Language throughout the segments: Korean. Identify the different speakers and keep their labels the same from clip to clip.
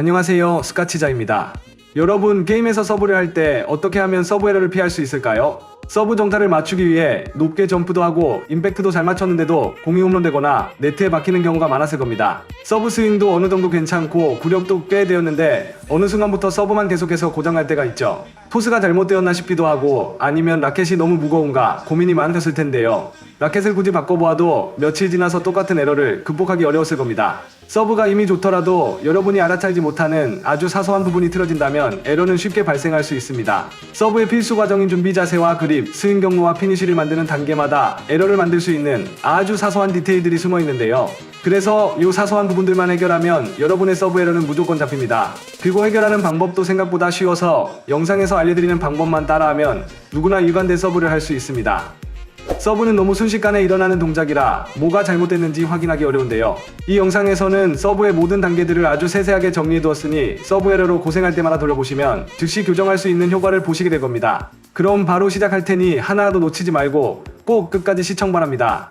Speaker 1: 안녕하세요 스카치자입니다. 여러분 게임에서 서브를 할 때 어떻게 하면 서브 에러를 피할 수 있을까요? 서브 정타를 맞추기 위해 높게 점프도 하고 임팩트도 잘 맞췄는데도 공이 홈런되거나 네트에 박히는 경우가 많았을 겁니다. 서브 스윙도 어느 정도 괜찮고 구력도 꽤 되었는데 어느 순간부터 서브만 계속해서 고장날 때가 있죠. 토스가 잘못되었나 싶기도 하고 아니면 라켓이 너무 무거운가 고민이 많으셨을 텐데요. 라켓을 굳이 바꿔보아도 며칠 지나서 똑같은 에러를 극복하기 어려웠을 겁니다. 서브가 이미 좋더라도 여러분이 알아차리지 못하는 아주 사소한 부분이 틀어진다면 에러는 쉽게 발생할 수 있습니다. 서브의 필수 과정인 준비 자세와 그립, 스윙 경로와 피니쉬를 만드는 단계마다 에러를 만들 수 있는 아주 사소한 디테일들이 숨어 있는데요. 그래서 이 사소한 부분들만 해결하면 여러분의 서브 에러는 무조건 잡힙니다. 그리고 해결하는 방법도 생각보다 쉬워서 영상에서 알려드리는 방법만 따라하면 누구나 일관된 서브를 할 수 있습니다. 서브는 너무 순식간에 일어나는 동작이라 뭐가 잘못됐는지 확인하기 어려운데요. 이 영상에서는 서브의 모든 단계들을 아주 세세하게 정리해 두었으니 서브 에러로 고생할 때마다 돌려보시면 즉시 교정할 수 있는 효과를 보시게 될 겁니다. 그럼 바로 시작할 테니 하나라도 놓치지 말고 꼭 끝까지 시청 바랍니다.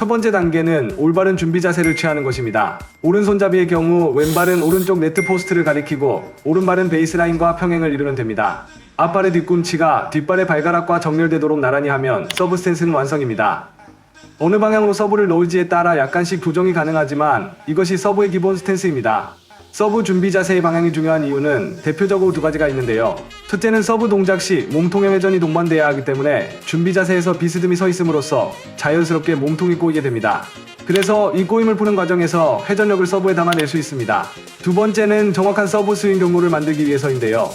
Speaker 1: 첫 번째 단계는 올바른 준비 자세를 취하는 것입니다. 오른손잡이의 경우 왼발은 오른쪽 네트 포스트를 가리키고 오른발은 베이스라인과 평행을 이루면 됩니다. 앞발의 뒤꿈치가 뒷발의 발가락과 정렬되도록 나란히 하면 서브 스탠스는 완성입니다. 어느 방향으로 서브를 넣을지에 따라 약간씩 조정이 가능하지만 이것이 서브의 기본 스탠스입니다. 서브 준비 자세의 방향이 중요한 이유는 대표적으로 두 가지가 있는데요. 첫째는 서브 동작 시 몸통의 회전이 동반돼야 하기 때문에 준비 자세에서 비스듬히 서 있음으로써 자연스럽게 몸통이 꼬이게 됩니다. 그래서 이 꼬임을 푸는 과정에서 회전력을 서브에 담아낼 수 있습니다. 두 번째는 정확한 서브 스윙 경로를 만들기 위해서인데요.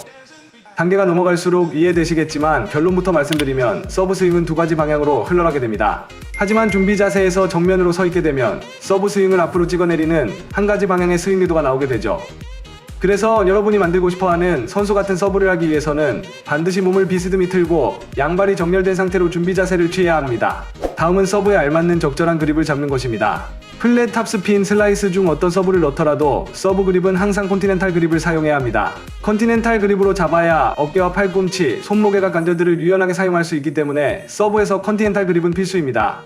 Speaker 1: 단계가 넘어갈수록 이해되시겠지만 결론부터 말씀드리면 서브 스윙은 두 가지 방향으로 흘러가게 됩니다. 하지만 준비 자세에서 정면으로 서 있게 되면 서브 스윙을 앞으로 찍어내리는 한 가지 방향의 스윙 유도가 나오게 되죠. 그래서 여러분이 만들고 싶어하는 선수 같은 서브를 하기 위해서는 반드시 몸을 비스듬히 틀고 양발이 정렬된 상태로 준비 자세를 취해야 합니다. 다음은 서브에 알맞는 적절한 그립을 잡는 것입니다. 플랫 탑스핀 슬라이스 중 어떤 서브를 넣더라도 서브 그립은 항상 컨티넨탈 그립을 사용해야 합니다. 컨티넨탈 그립으로 잡아야 어깨와 팔꿈치, 손목에가 관절들을 유연하게 사용할 수 있기 때문에 서브에서 컨티넨탈 그립은 필수입니다.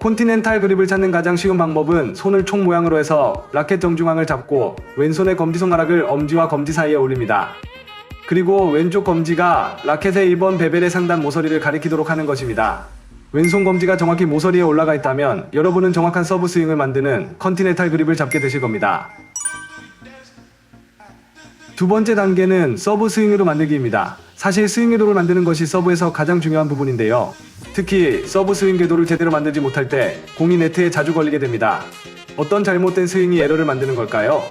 Speaker 1: 콘티넨탈 그립을 찾는 가장 쉬운 방법은 손을 총 모양으로 해서 라켓 정중앙을 잡고 왼손의 검지손가락을 엄지와 검지 사이에 올립니다. 그리고 왼쪽 검지가 라켓의 1번 베벨의 상단 모서리를 가리키도록 하는 것입니다. 왼손 검지가 정확히 모서리에 올라가 있다면 여러분은 정확한 서브 스윙을 만드는 컨티넨탈 그립을 잡게 되실 겁니다. 두 번째 단계는 서브 스윙으로 만들기입니다. 사실 스윙 궤도를 만드는 것이 서브에서 가장 중요한 부분인데요. 특히 서브 스윙 궤도를 제대로 만들지 못할 때 공이 네트에 자주 걸리게 됩니다. 어떤 잘못된 스윙이 에러를 만드는 걸까요?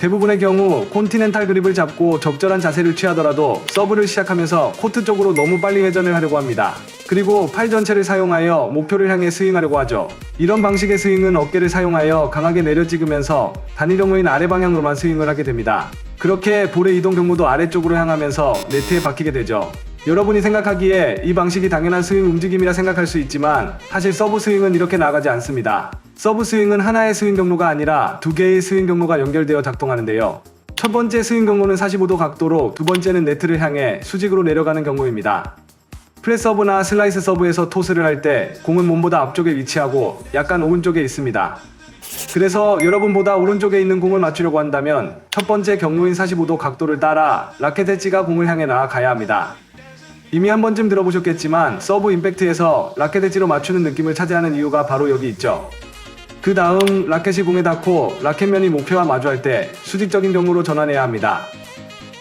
Speaker 1: 대부분의 경우 콘티넨탈 그립을 잡고 적절한 자세를 취하더라도 서브를 시작하면서 코트 쪽으로 너무 빨리 회전을 하려고 합니다. 그리고 팔 전체를 사용하여 목표를 향해 스윙하려고 하죠. 이런 방식의 스윙은 어깨를 사용하여 강하게 내려 찍으면서 단일 경로인 아래 방향으로만 스윙을 하게 됩니다. 그렇게 볼의 이동 경로도 아래쪽으로 향하면서 네트에 박히게 되죠. 여러분이 생각하기에 이 방식이 당연한 스윙 움직임이라 생각할 수 있지만 사실 서브 스윙은 이렇게 나가지 않습니다. 서브 스윙은 하나의 스윙 경로가 아니라 두 개의 스윙 경로가 연결되어 작동하는데요. 첫 번째 스윙 경로는 45도 각도로 두 번째는 네트를 향해 수직으로 내려가는 경로입니다. 프레스 서브나 슬라이스 서브에서 토스를 할 때 공은 몸보다 앞쪽에 위치하고 약간 오른쪽에 있습니다. 그래서 여러분보다 오른쪽에 있는 공을 맞추려고 한다면 첫 번째 경로인 45도 각도를 따라 라켓 엣지가 공을 향해 나아가야 합니다. 이미 한 번쯤 들어보셨겠지만 서브 임팩트에서 라켓 엣지로 맞추는 느낌을 차지하는 이유가 바로 여기 있죠. 그 다음 라켓이 공에 닿고 라켓면이 목표와 마주할 때 수직적인 경로로 전환해야 합니다.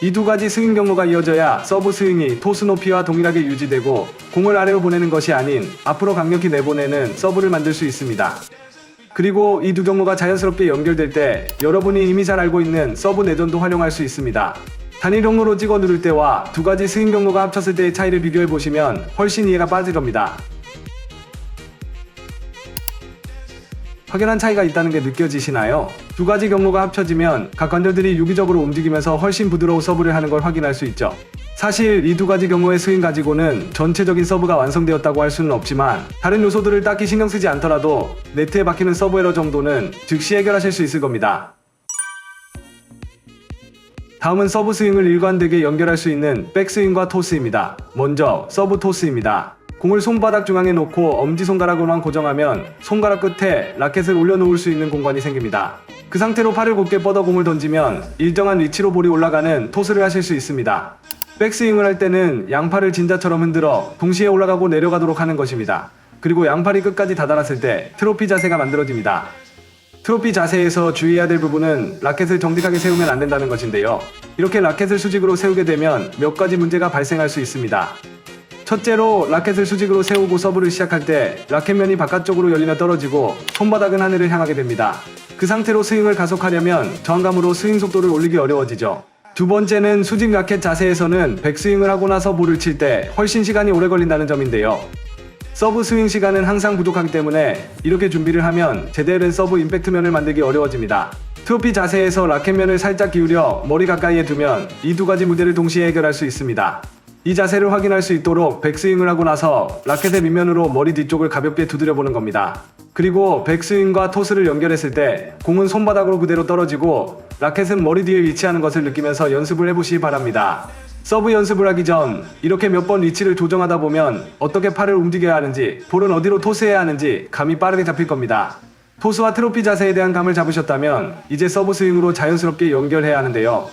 Speaker 1: 이 두 가지 스윙 경로가 이어져야 서브 스윙이 토스 높이와 동일하게 유지되고 공을 아래로 보내는 것이 아닌 앞으로 강력히 내보내는 서브를 만들 수 있습니다. 그리고 이 두 경로가 자연스럽게 연결될 때 여러분이 이미 잘 알고 있는 서브 내전도 활용할 수 있습니다. 단일 경로로 찍어 누를 때와 두 가지 스윙 경로가 합쳤을 때의 차이를 비교해 보시면 훨씬 이해가 빠질 겁니다. 확연한 차이가 있다는 게 느껴지시나요? 두 가지 경로가 합쳐지면 각 관절들이 유기적으로 움직이면서 훨씬 부드러운 서브를 하는 걸 확인할 수 있죠. 사실 이 두 가지 경로의 스윙 가지고는 전체적인 서브가 완성되었다고 할 수는 없지만 다른 요소들을 딱히 신경 쓰지 않더라도 네트에 박히는 서브 에러 정도는 즉시 해결하실 수 있을 겁니다. 다음은 서브 스윙을 일관되게 연결할 수 있는 백스윙과 토스입니다. 먼저 서브 토스입니다. 공을 손바닥 중앙에 놓고 엄지손가락으로만 고정하면 손가락 끝에 라켓을 올려놓을 수 있는 공간이 생깁니다. 그 상태로 팔을 곧게 뻗어 공을 던지면 일정한 위치로 볼이 올라가는 토스를 하실 수 있습니다. 백스윙을 할 때는 양팔을 진자처럼 흔들어 동시에 올라가고 내려가도록 하는 것입니다. 그리고 양팔이 끝까지 다다랐을 때 트로피 자세가 만들어집니다. 트로피 자세에서 주의해야 될 부분은 라켓을 정직하게 세우면 안 된다는 것인데요. 이렇게 라켓을 수직으로 세우게 되면 몇 가지 문제가 발생할 수 있습니다. 첫째로 라켓을 수직으로 세우고 서브를 시작할 때 라켓면이 바깥쪽으로 열리며 떨어지고 손바닥은 하늘을 향하게 됩니다. 그 상태로 스윙을 가속하려면 저항감으로 스윙 속도를 올리기 어려워지죠. 두 번째는 수직 라켓 자세에서는 백스윙을 하고 나서 볼을 칠 때 훨씬 시간이 오래 걸린다는 점인데요. 서브 스윙 시간은 항상 부족하기 때문에 이렇게 준비를 하면 제대로 된 서브 임팩트면을 만들기 어려워집니다. 트로피 자세에서 라켓면을 살짝 기울여 머리 가까이에 두면 이 두 가지 무대를 동시에 해결할 수 있습니다. 이 자세를 확인할 수 있도록 백스윙을 하고 나서 라켓의 밑면으로 머리 뒤쪽을 가볍게 두드려 보는 겁니다. 그리고 백스윙과 토스를 연결했을 때 공은 손바닥으로 그대로 떨어지고 라켓은 머리 뒤에 위치하는 것을 느끼면서 연습을 해보시기 바랍니다. 서브 연습을 하기 전 이렇게 몇 번 위치를 조정하다 보면 어떻게 팔을 움직여야 하는지 볼은 어디로 토스해야 하는지 감이 빠르게 잡힐 겁니다. 토스와 트로피 자세에 대한 감을 잡으셨다면 이제 서브 스윙으로 자연스럽게 연결해야 하는데요.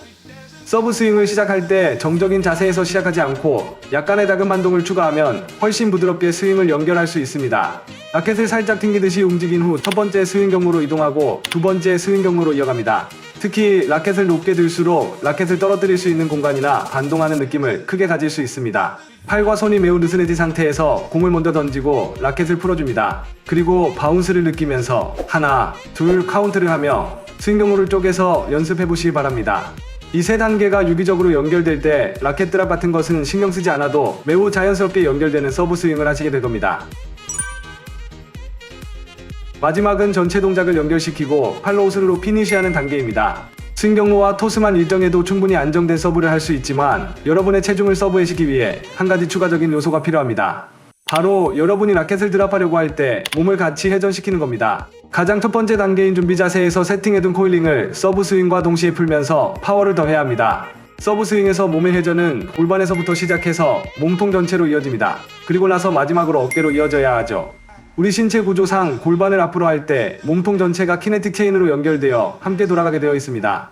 Speaker 1: 서브 스윙을 시작할 때 정적인 자세에서 시작하지 않고 약간의 작은 반동을 추가하면 훨씬 부드럽게 스윙을 연결할 수 있습니다. 라켓을 살짝 튕기듯이 움직인 후 첫 번째 스윙 경로로 이동하고 두 번째 스윙 경로로 이어갑니다. 특히 라켓을 높게 들수록 라켓을 떨어뜨릴 수 있는 공간이나 반동하는 느낌을 크게 가질 수 있습니다. 팔과 손이 매우 느슨해진 상태에서 공을 먼저 던지고 라켓을 풀어줍니다. 그리고 바운스를 느끼면서 하나, 둘 카운트를 하며 스윙 경로를 쪼개서 연습해 보시기 바랍니다. 이 세 단계가 유기적으로 연결될 때 라켓 드랍 같은 것은 신경 쓰지 않아도 매우 자연스럽게 연결되는 서브 스윙을 하시게 될 겁니다. 마지막은 전체 동작을 연결시키고 팔로 옷으로 피니시하는 단계입니다. 스윙 경로와 토스만 일정해도 충분히 안정된 서브를 할 수 있지만 여러분의 체중을 서브에 시기 위해 한 가지 추가적인 요소가 필요합니다. 바로 여러분이 라켓을 드랍하려고 할 때 몸을 같이 회전시키는 겁니다. 가장 첫 번째 단계인 준비 자세에서 세팅해둔 코일링을 서브 스윙과 동시에 풀면서 파워를 더해야 합니다. 서브 스윙에서 몸의 회전은 골반에서부터 시작해서 몸통 전체로 이어집니다. 그리고 나서 마지막으로 어깨로 이어져야 하죠. 우리 신체 구조상 골반을 앞으로 할 때 몸통 전체가 키네틱 체인으로 연결되어 함께 돌아가게 되어 있습니다.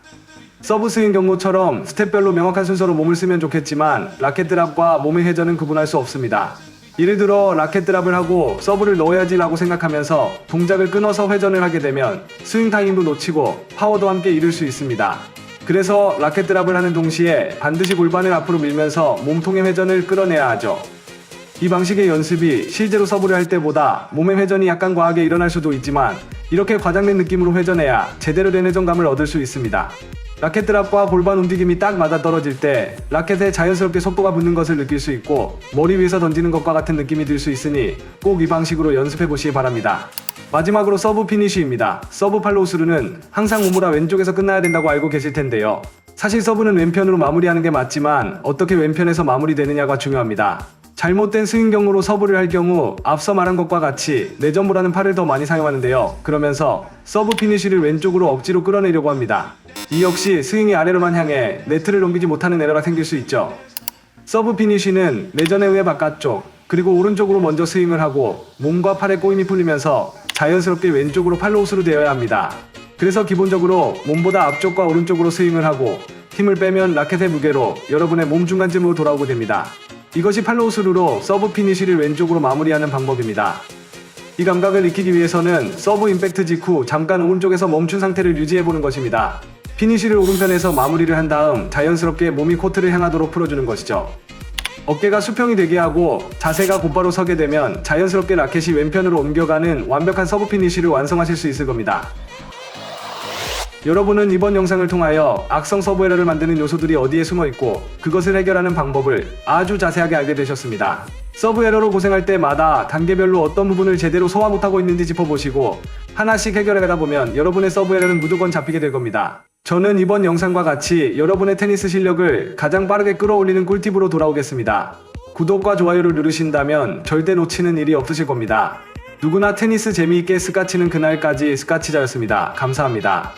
Speaker 1: 서브 스윙 경로처럼 스텝별로 명확한 순서로 몸을 쓰면 좋겠지만 라켓 드랍과 몸의 회전은 구분할 수 없습니다. 예를 들어 라켓 드랍을 하고 서브를 넣어야지 라고 생각하면서 동작을 끊어서 회전을 하게 되면 스윙 타임도 놓치고 파워도 함께 잃을 수 있습니다. 그래서 라켓 드랍을 하는 동시에 반드시 골반을 앞으로 밀면서 몸통의 회전을 끌어내야 하죠. 이 방식의 연습이 실제로 서브를 할 때보다 몸의 회전이 약간 과하게 일어날 수도 있지만 이렇게 과장된 느낌으로 회전해야 제대로 된 회전감을 얻을 수 있습니다. 라켓 드랍과 골반 움직임이 딱 맞아 떨어질 때 라켓에 자연스럽게 속도가 붙는 것을 느낄 수 있고 머리 위에서 던지는 것과 같은 느낌이 들 수 있으니 꼭 이 방식으로 연습해 보시기 바랍니다. 마지막으로 서브 피니쉬입니다. 서브 팔로우스루는 항상 우무라 왼쪽에서 끝나야 된다고 알고 계실 텐데요. 사실 서브는 왼편으로 마무리하는 게 맞지만 어떻게 왼편에서 마무리되느냐가 중요합니다. 잘못된 스윙 경우로 서브를 할 경우 앞서 말한 것과 같이 내전보다는 팔을 더 많이 사용하는데요. 그러면서 서브 피니쉬를 왼쪽으로 억지로 끌어내려고 합니다. 이 역시 스윙이 아래로만 향해 네트를 넘기지 못하는 에러가 생길 수 있죠. 서브 피니쉬는 내전의 외 바깥쪽 그리고 오른쪽으로 먼저 스윙을 하고 몸과 팔의 꼬임이 풀리면서 자연스럽게 왼쪽으로 팔로우스로 되어야 합니다. 그래서 기본적으로 몸보다 앞쪽과 오른쪽으로 스윙을 하고 힘을 빼면 라켓의 무게로 여러분의 몸 중간쯤으로 돌아오게 됩니다. 이것이 팔로우스루로 서브 피니쉬를 왼쪽으로 마무리하는 방법입니다. 이 감각을 익히기 위해서는 서브 임팩트 직후 잠깐 오른쪽에서 멈춘 상태를 유지해보는 것입니다. 피니쉬를 오른편에서 마무리를 한 다음 자연스럽게 몸이 코트를 향하도록 풀어주는 것이죠. 어깨가 수평이 되게 하고 자세가 곧바로 서게 되면 자연스럽게 라켓이 왼편으로 옮겨가는 완벽한 서브 피니쉬를 완성하실 수 있을 겁니다. 여러분은 이번 영상을 통하여 악성 서브 에러를 만드는 요소들이 어디에 숨어 있고 그것을 해결하는 방법을 아주 자세하게 알게 되셨습니다. 서브 에러로 고생할 때마다 단계별로 어떤 부분을 제대로 소화 못하고 있는지 짚어보시고 하나씩 해결해가다 보면 여러분의 서브 에러는 무조건 잡히게 될 겁니다. 저는 이번 영상과 같이 여러분의 테니스 실력을 가장 빠르게 끌어올리는 꿀팁으로 돌아오겠습니다. 구독과 좋아요를 누르신다면 절대 놓치는 일이 없으실 겁니다. 누구나 테니스 재미있게 스카치는 그날까지 스카치자였습니다. 감사합니다.